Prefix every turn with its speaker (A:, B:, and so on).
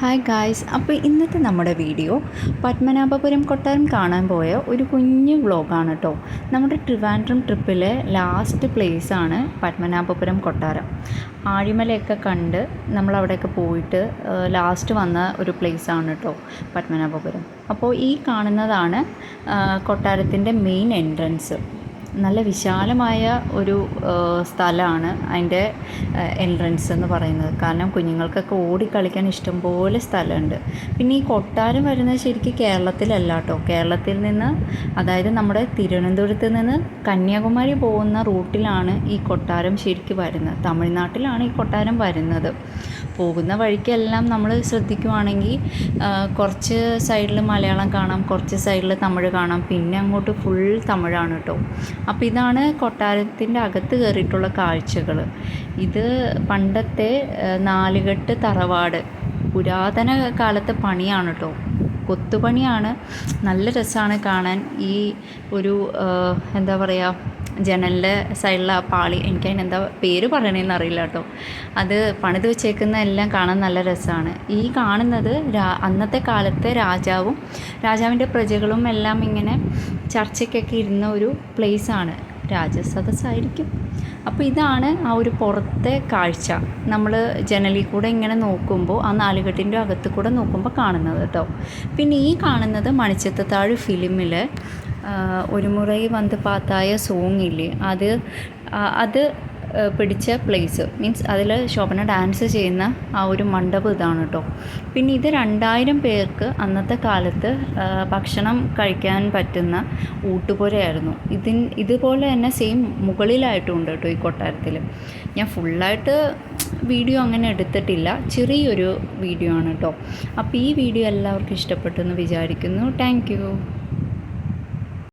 A: Hi guys അപ്പോൾ ഇന്നത്തെ നമ്മുടെ വീഡിയോ പത്മനാഭപുരം കൊട്ടാരം കാണാൻ പോയ ഒരു കുഞ്ഞു വ്ളോഗാണ് കേട്ടോ നമ്മുടെ ട്രിവാൻഡ്രം ട്രിപ്പിലെ ലാസ്റ്റ് പ്ലേസാണ് പത്മനാഭപുരം കൊട്ടാരം. ആഴിമലയൊക്കെ കണ്ട് നമ്മളവിടെയൊക്കെ പോയിട്ട് ലാസ്റ്റ് വന്ന ഒരു പ്ലേസാണ് കേട്ടോ പത്മനാഭപുരം. അപ്പോൾ ഈ കാണുന്നതാണ് കൊട്ടാരത്തിന്റെ മെയിൻ എൻട്രൻസ് നല്ല വിശാലമായ ഒരു സ്ഥലമാണ് അതിന്റെ എൻട്രൻസ് എന്ന് പറയുന്നത്. കാരണം കുഞ്ഞുങ്ങൾക്കൊക്കെ ഓടിക്കളിക്കാൻ ഇഷ്ടംപോലെ സ്ഥലമുണ്ട്. പിന്നെ ഈ കൊട്ടാരം വരുന്നത് ശരിക്കും കേരളത്തിലല്ല കേട്ടോ കേരളത്തിൽ നിന്ന് അതായത് നമ്മുടെ തിരുവനന്തപുരത്ത് നിന്ന് കന്യാകുമാരി പോകുന്ന റൂട്ടിലാണ് ഈ കൊട്ടാരം ശരിക്കും വരുന്നത്. തമിഴ്നാട്ടിലാണ് ഈ കൊട്ടാരം വരുന്നത്. പോകുന്ന വഴിക്കെല്ലാം നമ്മൾ ശ്രദ്ധിക്കുവാണെങ്കിൽ കുറച്ച് സൈഡിൽ മലയാളം കാണാം കുറച്ച് സൈഡിൽ തമിഴ് കാണാം പിന്നെ അങ്ങോട്ട് ഫുൾ തമിഴാണ് കേട്ടോ അപ്പോൾ ഇതാണ് കൊട്ടാരത്തിന്റെ അകത്ത് കയറിയിട്ടുള്ള കാഴ്ചകൾ ഇത് പണ്ടത്തെ നാലുകെട്ട് തറവാട്. പുരാതന കാലത്തെ പണിയാണ് കേട്ടോ കൊത്തുപണിയാണ്. നല്ല രസമാണ് കാണാൻ. ഈ ഒരു എന്താ പറയുക ജനലിന്റെ സൈഡിലെ ആ പാളി എനിക്ക് അതിനെന്താ പേര് പറയണേന്ന് അറിയില്ല കേട്ടോ. അത് പണിത് വെച്ചേക്കുന്ന എല്ലാം കാണാൻ നല്ല രസമാണ് ഈ കാണുന്നത് അന്നത്തെ കാലത്തെ രാജാവും രാജാവിന്റെ പ്രജകളും എല്ലാം ഇങ്ങനെ ചർച്ചയ്ക്കൊക്കെ ഇരുന്ന ഒരു പ്ലേസാണ് രാജസദസ്സായിരിക്കും. അപ്പോൾ ഇതാണ് ആ ഒരു പുറത്തെ കാഴ്ച. നമ്മൾ ജനലിൽ കൂടെ ഇങ്ങനെ നോക്കുമ്പോൾ ആ നാലുകെട്ടിന്റെ അകത്ത് കൂടെ നോക്കുമ്പോൾ കാണുന്നത് കേട്ടോ പിന്നെ ഈ കാണുന്നത് മണിച്ചത്താഴ് ഫിലിമിൽ ഒരു മുറൈ വന്ന് പാത്തായ സോങ്ങില്ലേ അത് അത് പിടിച്ച പ്ലേസ് മീൻസ് അതിൽ ശോഭന ഡാൻസ് ചെയ്യുന്ന ആ ഒരു മണ്ഡപം ഇതാണ് കേട്ടോ പിന്നെ ഇത് രണ്ടായിരം പേർക്ക് അന്നത്തെ കാലത്ത് ഭക്ഷണം കഴിക്കാൻ പറ്റുന്ന ഊട്ടുപുരയായിരുന്നു. ഇതിൻ ഇതുപോലെ തന്നെ സെയിം മുകളിലായിട്ടുണ്ട് കേട്ടോ ഈ കൊട്ടാരത്തിൽ ഞാൻ ഫുള്ളായിട്ട് വീഡിയോ അങ്ങനെ എടുത്തിട്ടില്ല. ചെറിയൊരു വീഡിയോ ആണ് കേട്ടോ അപ്പോൾ ഈ വീഡിയോ എല്ലാവർക്കും ഇഷ്ടപ്പെട്ടെന്ന് വിചാരിക്കുന്നു. താങ്ക്